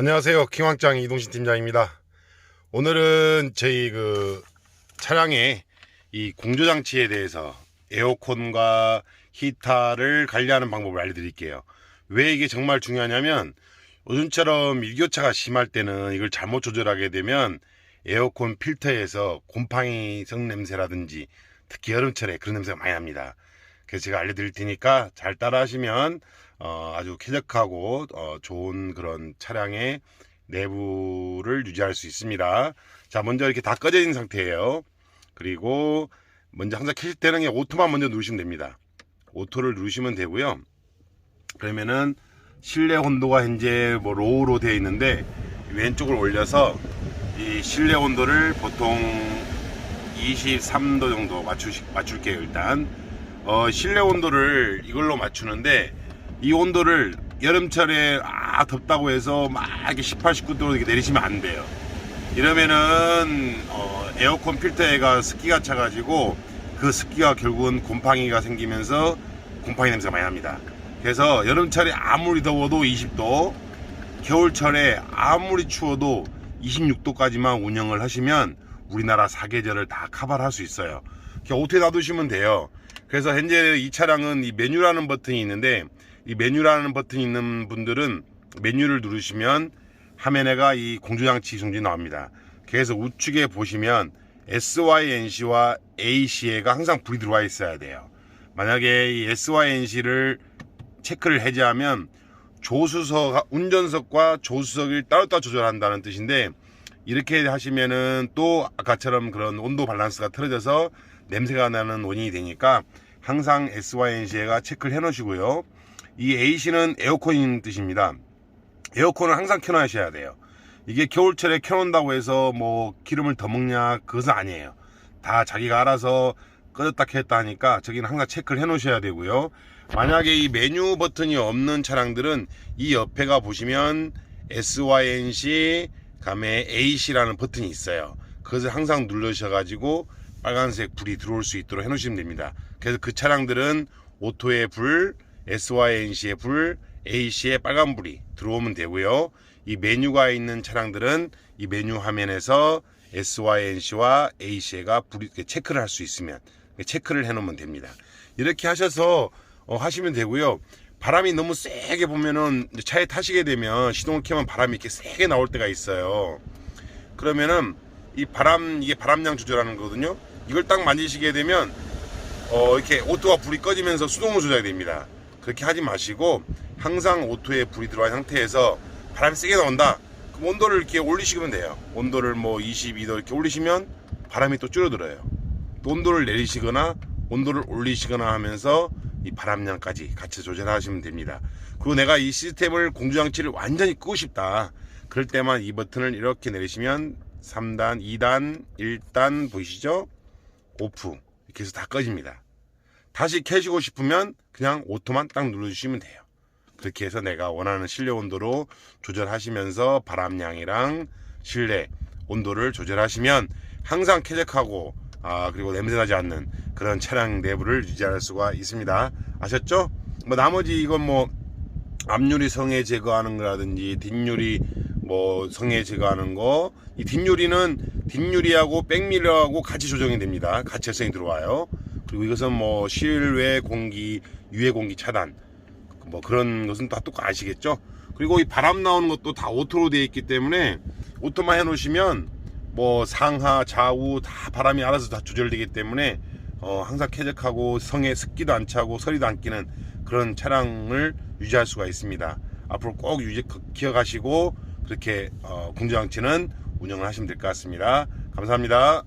안녕하세요. 킹왕짱 이동신 팀장입니다. 오늘은 저희 그 차량의 이 공조 장치에 대해서 에어컨과 히터를 관리하는 방법을 알려드릴게요. 왜 이게 정말 중요하냐면 요즘처럼 일교차가 심할 때는 이걸 잘못 조절하게 되면 에어컨 필터에서 곰팡이 성 냄새라든지 특히 여름철에 그런 냄새가 많이 납니다. 그래서 제가 알려드릴 테니까 잘 따라하시면 어, 아주 쾌적하고 어, 좋은 그런 차량의 내부를 유지할 수 있습니다. 자, 먼저 이렇게 다 꺼져 있는 상태예요. 그리고 먼저 항상 켜실 때는 오토만 먼저 누르시면 됩니다. 오토를 누르시면 되고요. 그러면은 실내 온도가 현재 뭐 로우로 되어 있는데 왼쪽을 올려서 이 실내 온도를 보통 23도 정도 맞추 맞출게요 일단 어, 실내 온도를 이걸로 맞추는데 이 온도를 여름철에 아 덥다고 해서 막 이렇게 18, 19도로 이렇게 내리시면 안 돼요. 이러면은 어, 에어컨 필터에가 습기가 차가지고 그 습기가 결국은 곰팡이가 생기면서 곰팡이 냄새가 많이 납니다. 그래서 여름철에 아무리 더워도 20도, 겨울철에 아무리 추워도 26도까지만 운영을 하시면 우리나라 사계절을 다 커버를 할수 있어요. 오토에 놔두시면 돼요. 그래서 현재 이 차량은 이 메뉴라는 버튼이 있는데 이 메뉴라는 버튼이 있는 분들은 메뉴를 누르시면 화면에가 이 공조장치 송지 나옵니다. 그래서 우측에 보시면 SYNC와 AC에가 항상 불이 들어와 있어야 돼요. 만약에 이 SYNC를 체크를 해제하면 조수석, 운전석과 조수석을 따로따로 조절한다는 뜻인데 이렇게 하시면은 또 아까처럼 그런 온도 밸런스가 틀어져서 냄새가 나는 원인이 되니까 항상 SYNC가 체크를 해 놓으시고요. 이 AC는 에어컨인 뜻입니다. 에어컨을 항상 켜놔셔야 돼요. 이게 겨울철에 켜놓는다고 해서 뭐 기름을 더 먹냐 그것은 아니에요. 다 자기가 알아서 꺼졌다 켰다 하니까 저기는 항상 체크를 해 놓으셔야 되고요. 만약에 이 메뉴 버튼이 없는 차량들은 이 옆에가 보시면 SYNC 감에 AC라는 버튼이 있어요. 그것을 항상 누르셔가지고 빨간색 불이 들어올 수 있도록 해놓으시면 됩니다. 그래서 그 차량들은 오토의 불, SYNC의 불, AC의 빨간 불이 들어오면 되고요. 이 메뉴가 있는 차량들은 이 메뉴 화면에서 SYNC와 AC가 불이 체크를 할 수 있으면 체크를 해놓으면 됩니다. 이렇게 하셔서 어, 하시면 되고요. 바람이 너무 세게 보면은 차에 타시게 되면 시동을 켜면 바람이 이렇게 세게 나올 때가 있어요. 그러면은 이 바람 이게 바람량 조절하는 거거든요. 이걸 딱 만지시게 되면 어, 이렇게 오토가 불이 꺼지면서 수동으로 조작이 됩니다. 그렇게 하지 마시고 항상 오토에 불이 들어간 상태에서 바람이 세게 나온다. 그럼 온도를 이렇게 올리시면 돼요. 온도를 뭐 22도 이렇게 올리시면 바람이 또 줄어들어요. 또 온도를 내리시거나 온도를 올리시거나 하면서 이 바람량까지 같이 조절하시면 됩니다. 그리고 내가 이 시스템을 공조장치를 완전히 끄고 싶다. 그럴 때만 이 버튼을 이렇게 내리시면 3단, 2단, 1단 보이시죠? 오프 이렇게 해서 다 꺼집니다. 다시 켜시고 싶으면 그냥 오토만 딱 눌러주시면 돼요. 그렇게 해서 내가 원하는 실내 온도로 조절하시면서 바람량이랑 실내 온도를 조절하시면 항상 쾌적하고 아 그리고 냄새나지 않는 그런 차량 내부를 유지할 수가 있습니다. 아셨죠? 뭐 나머지 이건 뭐 앞유리 성에 제거하는 거라든지 뒷유리 뭐 성에 제거하는 거 이 뒷유리는 뒷유리하고 백밀러하고 같이 조정이 됩니다. 같이 열성이 들어와요. 그리고 이것은 뭐 실외 공기, 유해 공기 차단 뭐 그런 것은 다 똑같이 아시겠죠? 그리고 이 바람 나오는 것도 다 오토로 되어 있기 때문에 오토만 해 놓으시면 뭐 상하 좌우 다 바람이 알아서 다 조절되기 때문에 어 항상 쾌적하고 성에 습기도 안 차고 서리도 안 끼는 그런 차량을 유지할 수가 있습니다. 앞으로 꼭 유지 기억하시고 그렇게 어 공조장치는 운영을 하시면 될 것 같습니다. 감사합니다.